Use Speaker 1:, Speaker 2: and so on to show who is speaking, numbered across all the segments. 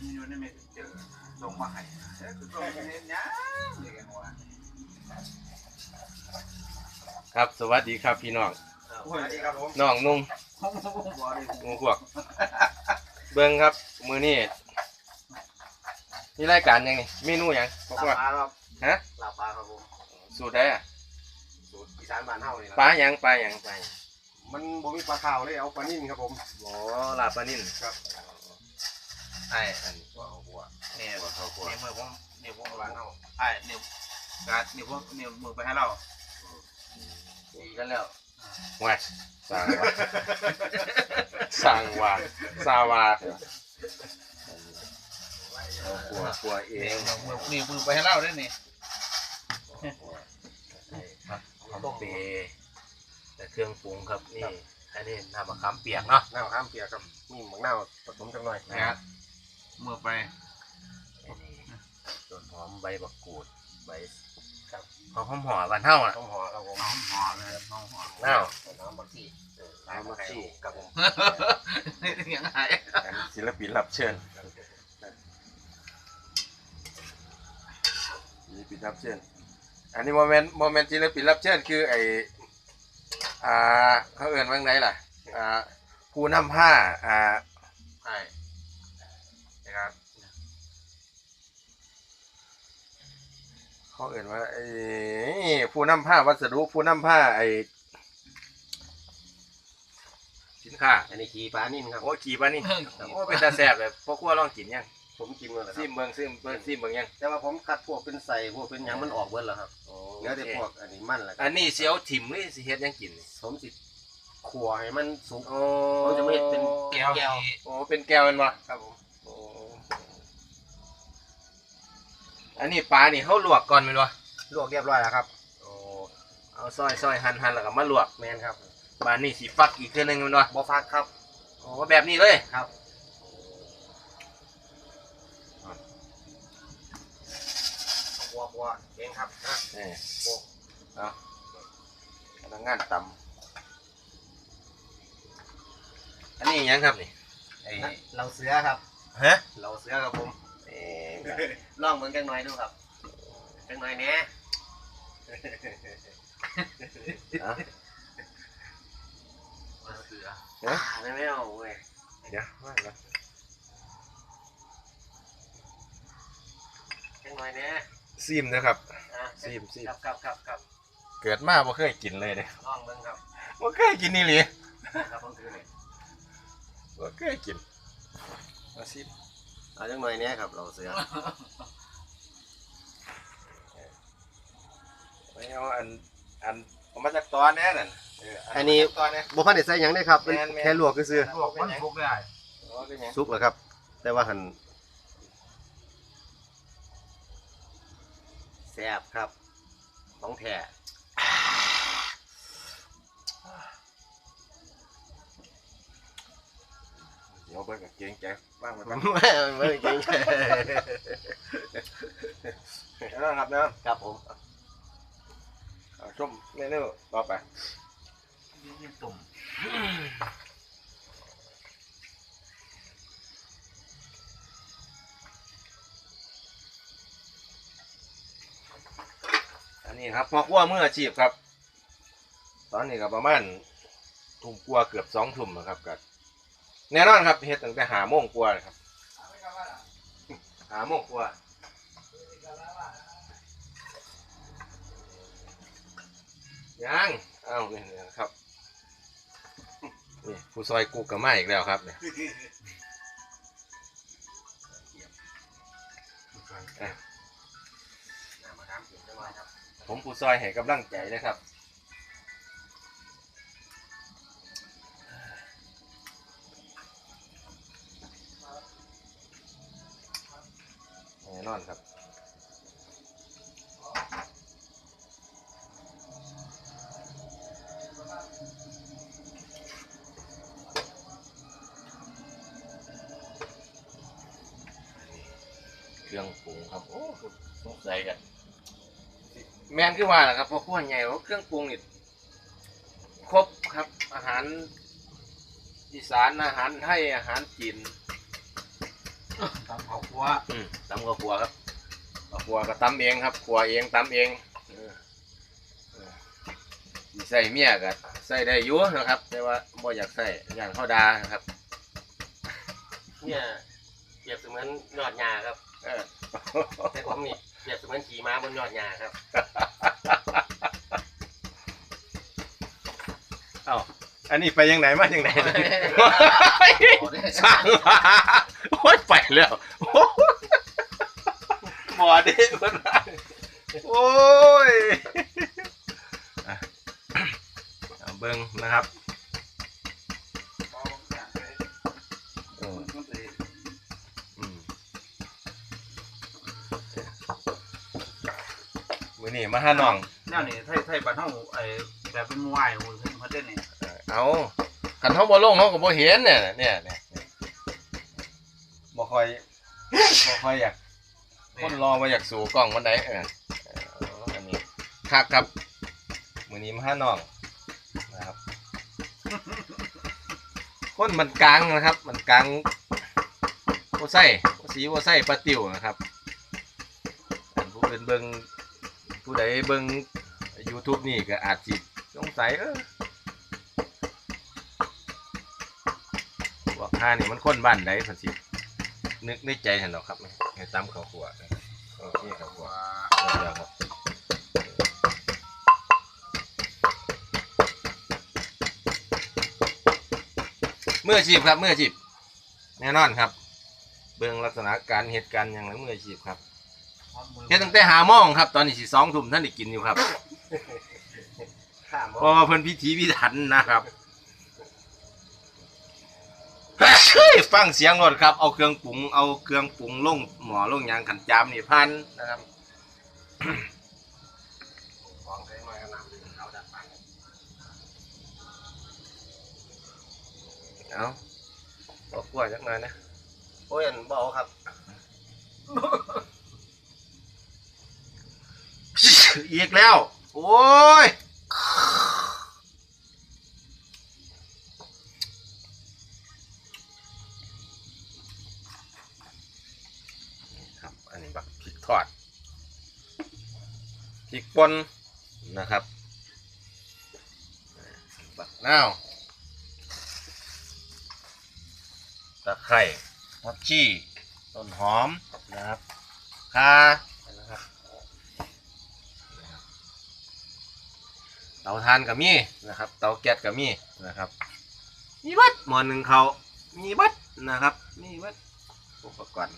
Speaker 1: มันอยู่ในเมสเจอส่งมาให้เอ้ยคือส่งมาเห็นยังนี่กันว่า
Speaker 2: ครับ สวัสดีครับพี่น้อง
Speaker 1: สวัสดีครับผม
Speaker 2: น้องนุ่ง
Speaker 1: ผมผมบ่ได้
Speaker 2: งูพวก เบิ่งครับ มือนี้มีรายการหยังนี่เมนูหยังบอก
Speaker 3: ลา
Speaker 2: ว่า
Speaker 3: ปลาครับ
Speaker 2: ฮะ
Speaker 3: ลาปลาครับผม
Speaker 2: สูตรได้อะ
Speaker 3: สูตรอีสานบ้านเฮานี่
Speaker 2: ปลา
Speaker 3: ล่ะ
Speaker 2: หยังปลาหยังปลาหยัง
Speaker 3: มันบ่มีปลาขาวเลยเอาปลานิ่มครับผม
Speaker 2: โอ้ลาบปลานิ่น
Speaker 3: ครับ
Speaker 2: ไอ้อัน
Speaker 3: ว่าเอาหัว
Speaker 1: เนี่ย
Speaker 2: ว่าเขากลัว
Speaker 1: เนี่ยมือผมเนี่ยผม
Speaker 3: บ้านเฮา
Speaker 1: ไอ้เนี่ยการเนี่ยพวกเนี่ยมือไปให้เรา
Speaker 3: ดีกันแล้ว
Speaker 2: ว้ยสั่งว่าสั่งว่าซาวาเอากลัวกลัวเอง
Speaker 1: มือนี่มือไปให้เราได้นี่
Speaker 2: หอมเปแต่เครื่องปรุงครับนี่อันนี้น้ำมะขามเปียกเนาะ
Speaker 3: น้ำมะขามเปียกครับมีหมักนาวผสมจังหน่อย
Speaker 1: นะครับ มือไป
Speaker 2: อันนี้ต้นหอมใบบักกูดใบครับหอมหอมหอมวันเท่าอะ
Speaker 3: ต้องห่อครับผม
Speaker 1: น้องหอมเลยน้องหอม
Speaker 2: น้าว
Speaker 3: น้ำบักซี่น้ำบักซี่ครับผม
Speaker 1: ยังไง
Speaker 2: อันศิลปินรับเชิญศิลปินรับเชิญอันนี้โมเมนต์โมเมนต์ศิลปินรับเชิญคือไออ่าเขาเอื่นว่าไงล่ะอ่าผู้นำผ้าอ่า
Speaker 1: ใช่ นะครับ
Speaker 2: เขาเอื่นว่าไอผู้นำผ้าวัสดุผู้นำผ้าไอสินค้า
Speaker 3: อันนี้ขี่ปลานิ่มครับ
Speaker 2: โอ้ขี่ปะนี่โอ้เป็นตาแสบเลยพวกขั้วลองกินยัง
Speaker 3: ผมกินมาแล้วค
Speaker 2: ซิ
Speaker 3: รับ
Speaker 2: มเบิงซิมเบิงซิมเบิงยัง
Speaker 3: แต่ว่าผมคัดพวกเป็นใส่พวกเป็นหยังมันออกเบิดแล้วครับ
Speaker 2: โอ้
Speaker 3: เหลือแต่พวกอันนี้มันแหละค
Speaker 2: อั
Speaker 3: รับ
Speaker 2: นนี้เสียวถิ่มหรือสิเฮ็ดยังกินนี่
Speaker 3: ผมสิขัวให้มันสุก
Speaker 2: โอ้
Speaker 3: เขาจะไม่เป็น
Speaker 1: แก้ว
Speaker 3: แก้ว
Speaker 2: โอ้เป็นแก้วเป็นบ่
Speaker 3: ครับผม
Speaker 2: โอ้อันนี้ปลานี่เขาลวกก่อนเป็นบ่
Speaker 3: ลวกเรียบร้อยแล้วครับ
Speaker 2: โอ้เอาซอยซอยหั่นหั่นแล้วก็มาลวก
Speaker 3: แมนครับ
Speaker 2: บานนี้สิฟักอีกเทื่อนึงเป็นบ่
Speaker 3: บ่ฟักครับ
Speaker 2: โอ้แบบนี้เลย
Speaker 3: ครับขัวขัวเองครับนะ
Speaker 2: นี่
Speaker 3: โอ้
Speaker 2: เอาพนักงานตำอันนี้หยังครับนี่ไอ้
Speaker 3: เราเสือครับ
Speaker 2: ฮะ
Speaker 3: เราเสือครับผม
Speaker 2: เอ๊ะ
Speaker 3: ลองเหมือนกันหน่อยดูครับจังหน่อยเนี้ย
Speaker 2: เอา
Speaker 1: เสือ
Speaker 3: อ่าไม่ไม่เอาเว้ย
Speaker 2: เดี๋ยวว่าก่อน
Speaker 3: จังหน่อยเนี้ย
Speaker 2: ซิมนะครับ
Speaker 3: อะ
Speaker 2: ซีมซีม
Speaker 3: ครับครับครับครับ
Speaker 2: เกิดมาบ่เคยกินเลยเด้
Speaker 3: ลองเบิ่งครับ
Speaker 2: บ่เคยกินนี่หลี
Speaker 3: ครับผมถือเลย
Speaker 2: บ่เคยกินมาซิม
Speaker 3: เอาจังหน่อยเนี้ยครับเราเสือ
Speaker 2: ไม่เอาอันอันเอามาจากตอนแน่นั่นเอั
Speaker 3: นนี้
Speaker 2: ตอนแน่
Speaker 3: บ่พันได้ใส่หยังได้ครับเป็น
Speaker 2: แม่นๆ
Speaker 3: แค่ลวกก็ซื้อ
Speaker 1: พวกมันพวกได้
Speaker 2: อ๋อเป็นหยัง
Speaker 3: ซุปเหรอครับ แต่ว่าหันแซ่บครับของแท้
Speaker 2: เดี๋ยวเบิ่งกับเกรงใจ บ้างมัน
Speaker 3: ไม่
Speaker 2: บ้าง
Speaker 3: ไม่จริง
Speaker 2: แล้วนะครับนะครับ
Speaker 3: ผม
Speaker 2: เอาชมเมนูต่อไป
Speaker 1: นี่ตุ่ม
Speaker 2: อันนี้ครับพอครัวมืออาชีพครับ ตอนนี้ก็ประมาณทุ่มกว่าเกือบสองทุ่มนะครับก็ แน่นอนครับเฮ็ดตั้งแต่หาโมงกว่าเลยครับ หาโมงกว่ายังเอ้านี่นะครับนี่ผู้ซอยกูกับมาอีกแล้วครับเนี่ย
Speaker 3: น้ำมะขามเปียกจังหน่อยครับ
Speaker 2: ผมผู้ซอยให้กำลังใจนะครับ น่นอนครับเครื่องปรุงครับ โอ้สงสัยกัน แมนคือว่าแหละครับเพราะขั้วใหญ่ว่าเครื่องปรุงนี่ครบครับอาหารอีสานอาหารไทยอาหารจีน
Speaker 1: ขาครัว
Speaker 2: อืมตำข้าวคั่วครับข้าวคั่วก็ตำเองครับคั่วเองตำเองเออเออสิใส่เมียก็ใส่ได้อยู่นะครับ แต่ว่าบ่อยากใส่อย่างเขาดานะครับ
Speaker 3: เนี่ยเปรียบเสมือนยอดหญ้าครับ
Speaker 2: เออ
Speaker 3: แต่ผมนี่เปรียบเสมือนขี่ม้าบนยอดหญ้าครับ
Speaker 2: เอ้าอันนี้ไปยังไหนมายังไหน
Speaker 1: เอาได้
Speaker 2: สร้างมาโอ้ยไป แล้วโอ้ยหมอเด็กมันมาโอ้ยอะเอาเบิ้งนะครับ
Speaker 1: เอาอย่างไป
Speaker 2: เออ
Speaker 1: มันสิ
Speaker 2: อืมมื้อนี้มาหาน้อง
Speaker 1: แนวนี้ไทยไทยบ้านเฮาไอ้แบบเป็นมวยโอ้ยเพิ่นมาเต้นนี่
Speaker 2: เออเอาคันเขาบ่ลงเขาก็บ่เห็นเนี่ยเนี่ยเนี่ยเนี่ยบ่ ค่อยบ่ค่อยอยากคนรอบ่อยากสู่กล้องมันไดเออเอออันนี้คักครับมือนี้มาหาน้องนะครับ คนมันกลางนะครับ มันกลางบ่ใส่บ่สีบ่ใส่ปลาติ๋วนะครับอันผู้อื่นเบิงผู้ใดเบิง YouTube นี่ก็อาจสิสงสัยเออว่าข้านี่มันคนบ้านใดสันสิ นึกในใจเห็นหรอกครับให้ตำข้าวขัวนะครับโอเคข้าวขัวเดี๋ยวครับเมื่ออาชีพครับเมื่ออาชีพแน่นอนครับ เบื้องลักษณะการเหตุการณ์อย่างไรเมื่ออาชีพครับเฮ็ดตั้งแต่หาโมองครับ ตอนนี้สิสองทุ่มท่านได้กินอยู่ครับ
Speaker 3: ข้าม
Speaker 2: เพราะว่าเพิ่นพิธีพิถันนะครับ เฮ้ยฟังเสียงรถครับ เอาเครื่องปรุง เอาเครื่องปรุงลงหมอลงหยางขันจามนี่พันนะครับ
Speaker 3: ของใครมาขนาดนี้เอาดัดไป
Speaker 2: เอาบอกกล้วยจักหน่อยนะ
Speaker 3: โอ้ยอันบเอาครับ
Speaker 2: อีกแล้ว โอ้ย ทอดพริกป่นนะครับบักนาวตะไคร้ผักชีต้นหอมนะครับข่านะครับเตาทานกับมีนะครับ เตาแก๊สกับมีนะครับ มีบัดหมอนหนึ่งเขามีบัดนะครับ มีบัดอุปกรณ์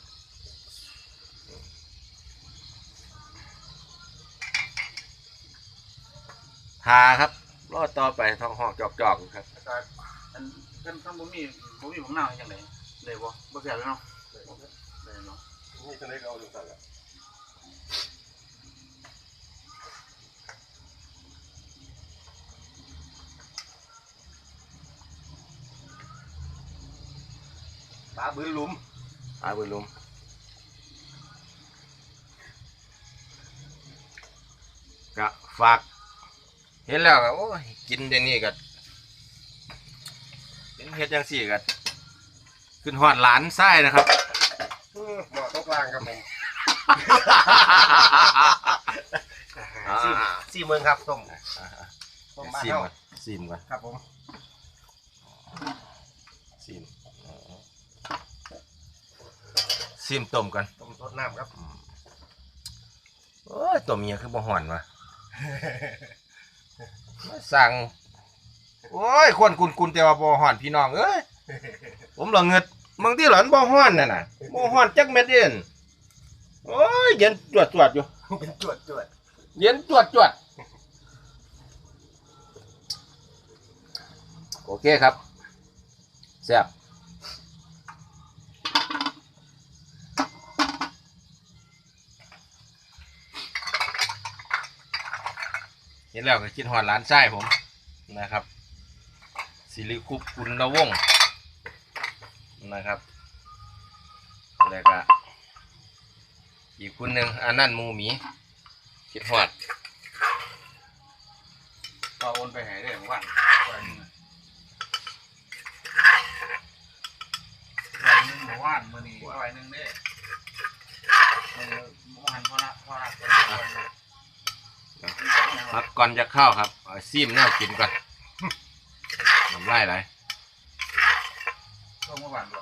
Speaker 2: ทาครับรอดต่อไปท้องหอกจอกๆครับ
Speaker 1: อาจารย์อันเพิ่นทั้งบ่มีบ่มีของหน้าจังได๋ได้บ่บ่แซ่บเลยเนาะได้เนาะ
Speaker 2: นี่จะได้เอาดูกันละ
Speaker 3: ปลาบื้นหลุม
Speaker 2: อาบุญลุมก็ฝาก เห็นแล้วก็โอ้ยกินอย่างนี้ก็เป็นเฮ็ดจังสี่ก็ขึ้นหอดหลานไส้นะครับ
Speaker 3: หมอตกลางครับผม
Speaker 2: อ่า
Speaker 3: สี่สี่เมืองครับต้มต้มบ้าน
Speaker 2: ซีม
Speaker 3: เฮา
Speaker 2: ก่อนซีมก่อน
Speaker 3: ครับผม
Speaker 2: ซีมซีมต้มกัน
Speaker 3: ต้มรดน้ำครับ
Speaker 2: โอ้ยตัวเมียคือบ่ห่อนวะ มาสั่ง โอ้ยควรกุนกุนแต่ว่าบ่ห่อนพี่น้องเอ้ยผมละเงิดบางทีหลานบ่ห่อนน่ะน่ะบ่ห่อนจักเม็ดเด่นโอ้ยเย็นจวดจวดอยู่
Speaker 3: เป็นจวดจวด
Speaker 2: เย็นจวดจวดโอเคครับแซ่บ เห็นแล้วก็คิดหอดร้านไส้ผมนะครับสิริคุปกุลวงศ์นะครับแล้วก็อีกคนหนึ่งอันนั่นมูหมีคิดหอด
Speaker 1: ก็โอนไปให้ได้วันวันหนึงวันหนึงบอกว่าบ้านมือนี้ร้อยหนึงเด้เออหมูหันพอละพอละ
Speaker 2: พักก่อนจะเข้าครับเอาซีมแนวกินก่อนน้ำลายไหล
Speaker 1: ต้องมาบ้านบ่